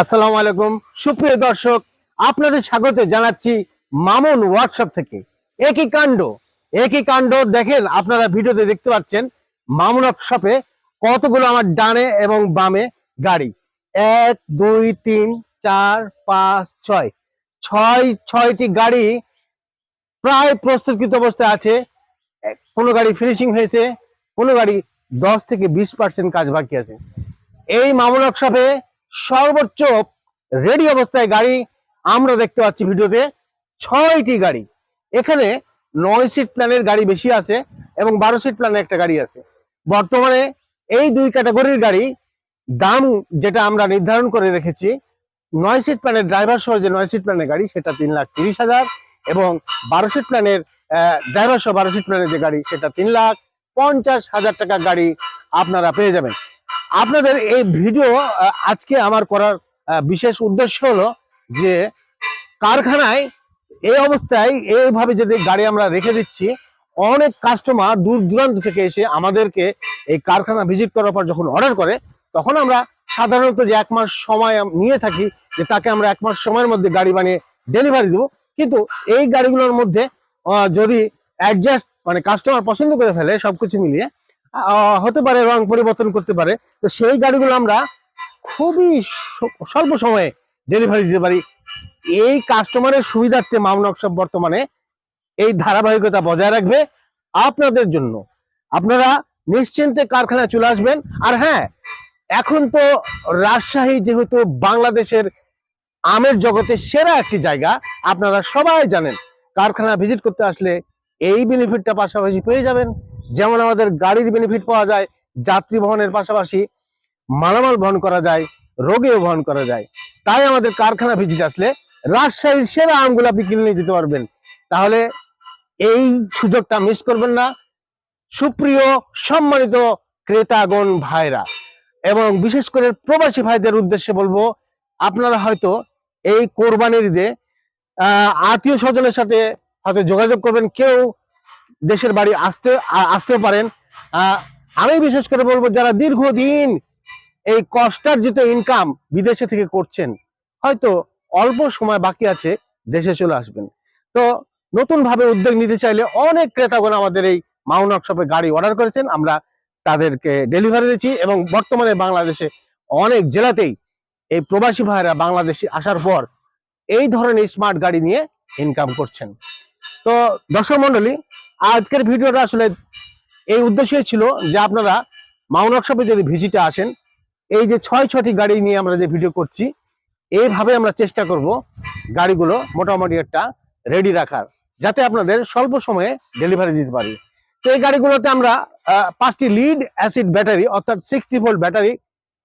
আসসালামু আলাইকুম। সুপ্রিয় দর্শক, আপনাদের স্বাগত জানাচ্ছি মামুন ওয়ার্কশপ থেকে। একই কাণ্ড একই কাণ্ড দেখেন, আপনারা ভিডিওতে দেখতে পাচ্ছেন মামুন ওয়ার্কশপে কতগুলো আমার ডানে এবং বামে গাড়ি। এক, দুই, তিন, চার, পাঁচ, ছয়। ছয়, ছয়টি গাড়ি প্রায় প্রস্তুতকৃত অবস্থায় আছে। কোনো গাড়ি ফিনিশিং হয়েছে, কোনো গাড়ি দশ থেকে বিশ পার্সেন্ট কাজ বাকি আছে। এই মামুন ওয়ার্কশপে সর্বোচ্চ রেডি অবস্থায় গাড়ি আমরা দেখতে পাচ্ছি ভিডিওতে। ছয়টি গাড়ি। এখানে নয় সিট প্ল্যানের গাড়ি বেশি আছে এবং বারো সিট প্ল্যানের একটা গাড়ি আছে। বর্তমানে এই দুই ক্যাটাগরির গাড়ি দাম যেটা আমরা নির্ধারণ করে রেখেছি, নয় সিট প্ল্যানের ড্রাইভার সহ যে নয় সিট প্ল্যানের গাড়ি, সেটা তিন লাখ তিরিশ হাজার এবং বারো সিট প্ল্যানের ড্রাইভার সহ বারো সিট প্ল্যানের যে গাড়ি, সেটা তিন লাখ পঞ্চাশ হাজার টাকা গাড়ি আপনারা পেয়ে যাবেন। আপনাদের এই ভিডিও আজকে আমার করার বিশেষ উদ্দেশ্য হলো যে কারখানায় এই অবস্থায় এইভাবে যদি গাড়ি আমরা রেখে দিচ্ছি, অনেক কাস্টমার দূর দূরান্ত থেকে এসে আমাদেরকে এই কারখানা ভিজিট করার পর যখন অর্ডার করে, তখন আমরা সাধারণত যে এক মাস সময় নিয়ে থাকি, যে তাকে আমরা এক মাস সময়ের মধ্যে গাড়ি বানিয়ে ডেলিভারি দেবো। কিন্তু এই গাড়িগুলোর মধ্যে যদি অ্যাডজাস্ট মানে কাস্টমার পছন্দ করে ফেলে সবকিছু মিলিয়ে হতে পারে রং পরিবর্তন করতে পারে। তো সেই গাড়িগুলো আমরা খুবই স্বল্প সময়ে ডেলিভারি দিতে পারি। এই কাস্টমারের সুবিধার্থে মামনক সব বর্তমানে এই ধারাবাহিকতা বজায় রাখবে আপনাদের জন্য। আপনারা নিশ্চিন্তে কারখানায় চলে আসবেন। আর হ্যাঁ এখন তো রাজশাহী যেহেতু বাংলাদেশের আমের জগতে সেরা একটি জায়গা, আপনারা সবাই জানেন, কারখানা ভিজিট করতে আসলে এই বেনিফিটটা পাশাপাশি পেয়ে যাবেন। যেমন আমাদের গাড়ির বেনিফিট পাওয়া যায়, যাত্রী বহনের পাশাপাশি মালামাল বহন করা যায়, রোগেও বহন করা যায়। তাই আমাদের কারখানা ভিজিট আসলে রাজশাহীর সেরা আমগুলো আপনি কিনে নিয়ে যেতে পারবেন। তাহলে এই সুযোগটা মিস করবেন না। সুপ্রিয়, সম্মানিত ক্রেতাগণ, ভাইরা, এবং বিশেষ করে প্রবাসী ভাইদের উদ্দেশ্যে বলব, আপনারা হয়তো এই কোরবানির ঈদে আত্মীয় স্বজনের সাথে হয়তো যোগাযোগ করবেন। কেউ দেশের বাড়ি আসতে, আ- আসতেও পারেন। আমি বিশেষ করে বলব, যারা দীর্ঘদিন এই কষ্টার্জিত ইনকাম বিদেশে থেকে করছেন, হয়তো অল্প সময় বাকি আছে, দেশে চলে আসবেন। তো নতুন ভাবে উদ্যোগ নিতে চাইলে অনেক ক্রেতাগণ আমাদের এই মাউন ওয়ার্কশপে গাড়ি অর্ডার করেছেন। আমরা তাদেরকে ডেলিভারি দিচ্ছি এবং বর্তমানে বাংলাদেশে অনেক জেলাতেই এই প্রবাসী ভাইরা বাংলাদেশে আসার পর এই ধরনের স্মার্ট গাড়ি নিয়ে ইনকাম করছেন। তো দর্শক মন্ডলী আজকের ভিডিওটা আসলে এই উদ্দেশ্যই ছিল যে আপনারা মাউন ওয়ার্কশপে যদি ভিজিটে আসেন, এই যে ছয় ছটি গাড়ি নিয়ে আমরা যে ভিডিও করছি, এইভাবে আমরা চেষ্টা করব গাড়িগুলো মোটামুটি একটা রেডি রাখার, যাতে আপনাদের স্বল্প সময়ে ডেলিভারি দিতে পারি। তো এই গাড়িগুলোতে আমরা পাঁচটি লিড অ্যাসিড ব্যাটারি অর্থাৎ সিক্সটি ভোল্ট ব্যাটারি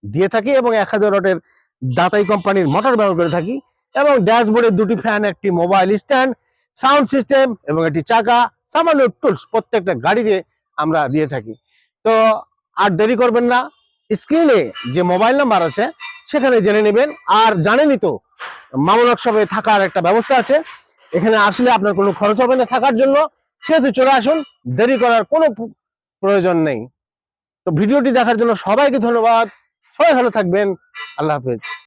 দিয়ে থাকি এবং এক হাজার ওয়াটের দাতাই কোম্পানির মোটর ব্যবহার করে থাকি এবং ড্যাশবোর্ডের দুটি ফ্যান একটি মোবাইল স্ট্যান্ড সাউন্ড সিস্টেম এবং একটি চাকা সামান্য টুলস প্রত্যেকটা গাড়িতে আমরা দিয়ে থাকি। তো আর দেরি করবেন না স্ক্রিনে যে মোবাইল নাম্বার আছে, সেখানে জেনে নেবেন। আর জানেনই তো মামুন ওয়ার্কশপে থাকার একটা ব্যবস্থা আছে। এখানে আসলে আপনার কোনো খরচ হবে না থাকার জন্য। সেহেতু চলে আসুন, দেরি করার কোনো প্রয়োজন নেই। তো ভিডিওটি দেখার জন্য সবাইকে ধন্যবাদ। সবাই ভালো থাকবেন। আল্লাহ হাফেজ।